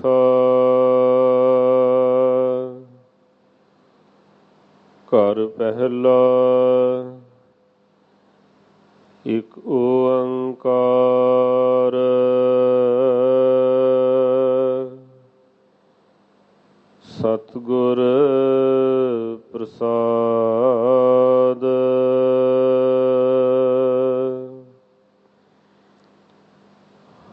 ਚੌਥਾ ਘਰ ਪਹਿਲਾ ਇਕ ਓੰਕਾਰ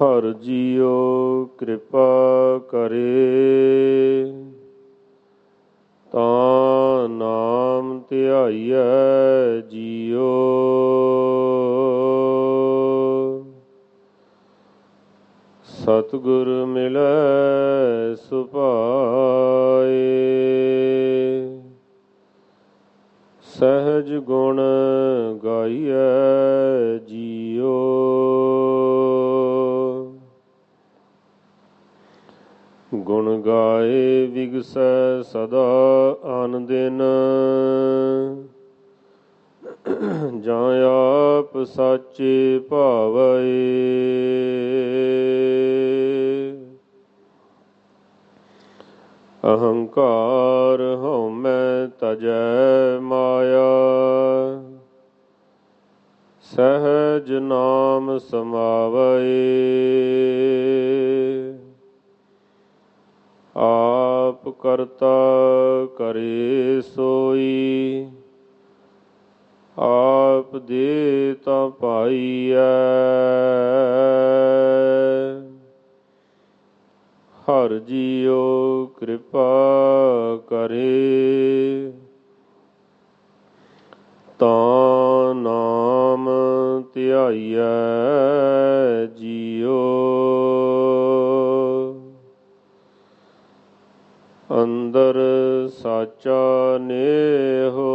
ਹਰ ਜੀਉ ਕਿਰਪਾ ਕਰੇ। ਤਾਂ ਨਾਮ ਧਿਆਈਐ ਜੀਉ। ਸਤਿਗੁਰ ਮਿਲੈ ਸੁਭਾਏ। ਸਹਿਜ ਗੁਣ ਗਾਈਐ ਗੁਣ ਵਿਗਸੈ ਸਦਾ ਆਨ ਦਿਨ ਜਾਂ ਆਪ ਸਾਚੇ ਭਾਵੈ। ਅਹੰਕਾਰ ਹਉਮੈ ਤਜੈ ਮਾਇਆ। ਸਹਿਜ ਨਾਮ ਸਮਾਵੈ ਆਪ ਕਰਤਾ ਕਰੇ ਸੋਈ। ਆਪ ਦੇ ਤਾ ਪਾਈਐ। ਹਰ ਜੀਉ ਕਿਰਪਾ ਕਰੇ। ਤਾਂ ਨਾਮ ਧਿਆਈਐ ਜੀਉ। ਅੰਦਰ ਸਾਚਾ ਨੇਹੋ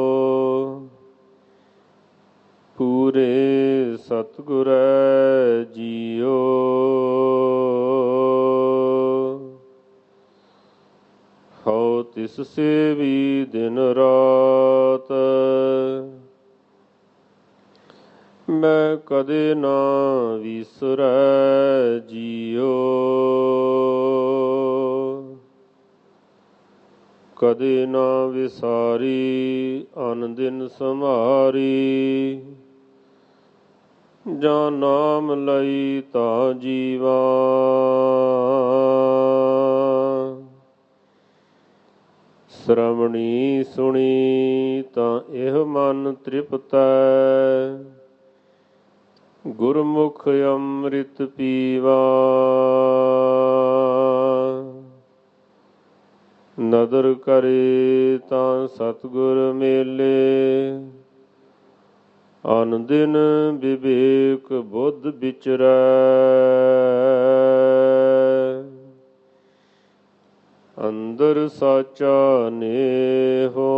ਪੂਰੇ ਸਤਿਗੁਰੈ ਜੀਉ ਹਉ ਤਿਸ ਸੇਵੀ ਦਿਨ ਰਾਤ। ਮੈਂ ਕਦੇ ਨਾ ਕਦੇ ਨਾ ਵਿਸਾਰੀ, ਅਨ ਦਿਨ ਸਮਾਰੀ ਜਾਂ ਨਾਮ ਲਈ ਤਾਂ ਜੀਵਾ। ਸ਼ਰਮਣੀ ਸੁਣੀ ਤਾਂ ਇਹ ਮਨ ਤ੍ਰਿਪਤੈ। ਗੁਰਮੁਖ ਅੰਮ੍ਰਿਤ ਪੀਵਾ। ਨਦਰ ਕਰੇ ਤਾਂ ਸਤਗੁਰ ਮੇਲੇ। ਅਨਦਿਨ ਵਿਵੇਕ ਬੁੱਧ ਵਿਚਰੈ। ਅੰਦਰ ਸਾਚਾ ਨੇਹੋ।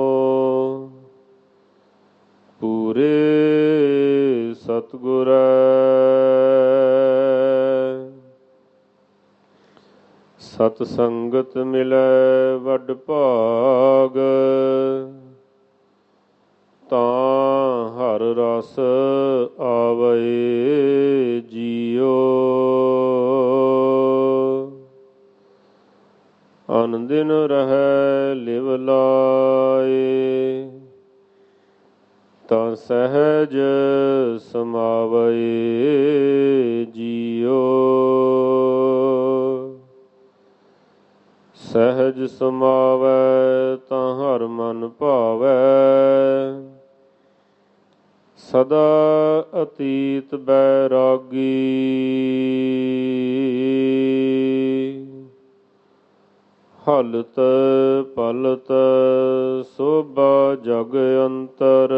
ਪੂਰੇ ਸਤਗੁਰੈ। ਸਤ ਸੰਗਤ ਮਿਲੈ ਵੱਡ ਭਾਗ। ਤਾਂ ਹਰ ਰਸ ਆਵੇ ਜੀਉ ਅਨ ਦਿਨ ਰਹੈ ਲਿਵ ਲਾਏ। ਤਾਂ ਸਹਿਜ ਸਮਾਵੈ ਜੀਉ ਸਹਿਜ ਸਮਾਵੈ ਤਾਂ ਹਰ ਮਨ ਭਾਵੈ। ਸਦਾ ਅਤੀਤ ਬੈਰਾਗੀ। ਹਲਤ ਪਲਤ ਸੋਭਾ ਜਗ ਅੰਤਰ।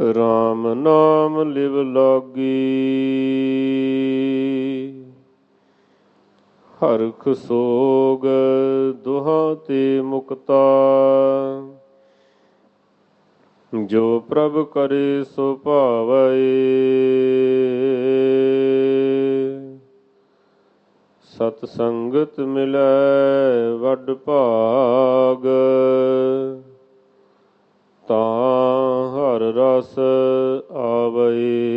RAM ਨਾਮ ਲਿਵ ਲਾਗੀ। ਹਰਖ ਸੋਗ, ਦੁਹਾਂ ਤੇ ਮੁਕਤਾ। ਜੋ ਪ੍ਰਭ ਕਰੇ, ਸੋ ਭਾਵੈ। ਸਤ ਸੰਗਤ ਮਿਲੈ, ਵੱਡ ਭਾਗ। ਤਾਂ ਹਰ ਰਸ ਆਵੈ।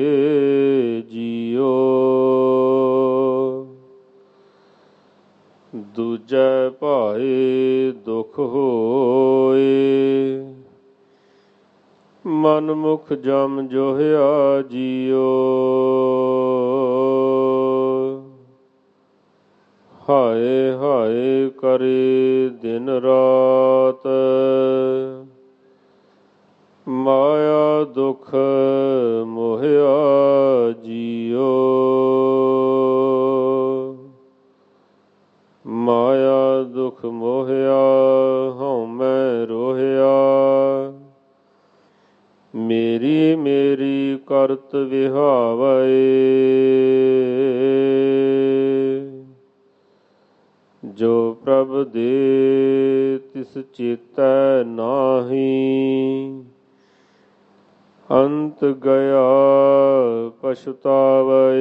ਮੁਖ ਜਮ ਜੋਹਿਆ ਜੀਓ। ਹਾਏ ਹਾਏ ਕਰੇ ਦਿਨ ਰਾਤ ਮੇਰੀ ਕਰਤ ਜੋ ਪ੍ਰਭ ਦੇ ਤਿਸ ਚੇਤੈ ਨਾਹੀ, ਅੰਤ ਗਿਆ ਪਛਤਾਵੈ।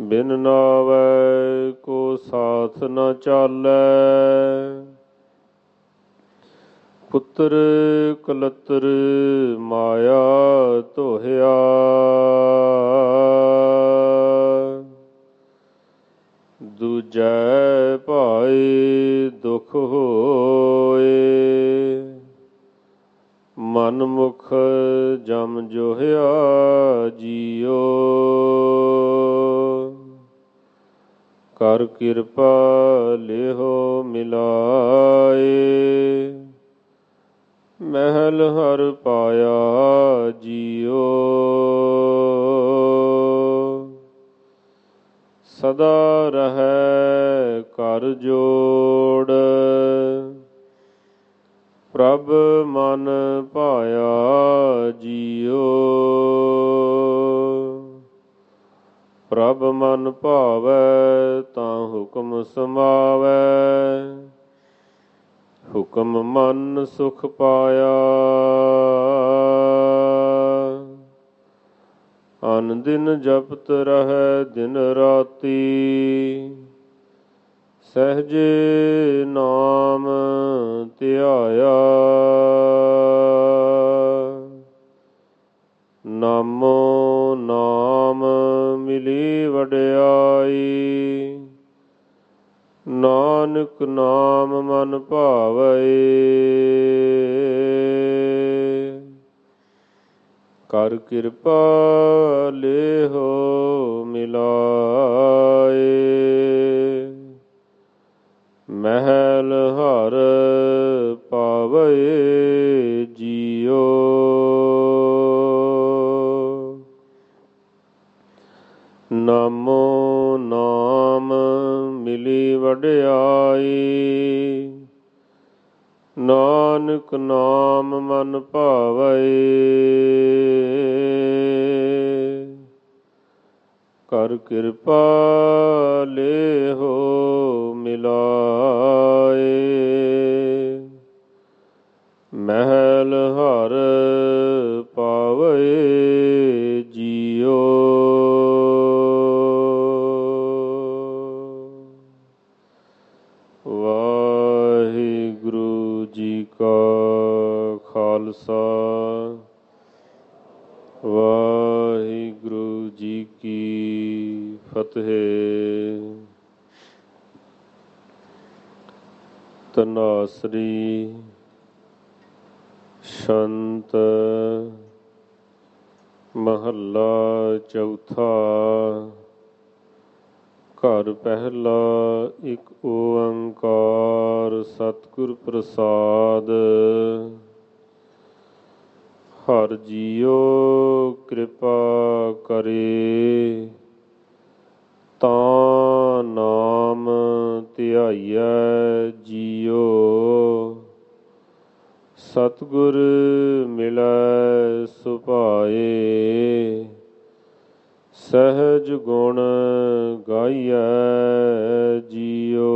ਬਿਨ ਨਾਵੈ ਕੋ ਸਾਥ ਨ ਚਾਲੈ। ਪੁੱਤਰ ਕਲਤਰ ਮਾਇਆ ਧੋਹਿਆ। ਦੂਜੈ ਭਾਈ ਦੁਖ ਹੋਏ। ਮਨ ਮੁਖ ਜਮ ਜੋਹਿਆ ਜੀਉ ਕਰ ਕਿਰਪਾ ਮਹਿਲ ਹਰ ਪਾਇਆ ਜੀਉ ਸਦਾ ਰਹੈ ਕਰ ਜੋੜ। ਪ੍ਰਭ ਮਨ ਪਾਇਆ ਜੀਉ ਪ੍ਰਭ ਮਨ ਭਾਵੈ ਤਾਂ ਹੁਕਮ ਸਮਾਵੈ। ਹੁਕਮ ਮਨ ਸੁਖ ਪਾਇਆ। ਅਨ ਦਿਨ ਜਪਤ ਰਹੈ ਦਿਨ ਰਾਤੀ। ਸਹਜੇ ਨਾਮ ਧਿਆਇਆ। ਨਾਮੋ ਨਾਮ ਮਿਲੀ ਵਡਿਆਈ। ਨਾਨਕ ਨਾਮ ਮਨ ਭਾਵੈ। ਕਰ ਕਿਰਪਾ ਲੇਹੋ ਮਿਲਾਏ। ਮਹਿਲ ਹਰ ਪਾਵੈ। ਵਡਿਆਈ। ਨਾਨਕ ਨਾਮ ਮਨ ਭਾਵੈ। ਕਰ ਕਿਰਪਾ ਜੀ ਕਾ ਖਾਲਸਾ। ਵਾਹਿਗੁਰੂ ਜੀ ਕੀ ਫਤਿਹ। ਤਨਾਸਰੀ ਸ਼ੰਤ ਮਹੱਲਾ ਚੌਥਾ। ਘਰ ਪਹਿਲਾ ਇੱਕ ਓੰਕਾਰ ਸਤਿਗੁਰ ਪ੍ਰਸਾਦ। ਹਰ ਜੀਓ ਕਿਰਪਾ ਕਰੇ, ਤਾਂ ਨਾਮ ਧਿਆਈਐ ਜੀਓ ਸਤਿਗੁਰ ਮਿਲੈ ਸੁਭਾਏ। ਸਹਿਜ ਗੁਣ ਗਾਈਐ ਜੀਓ।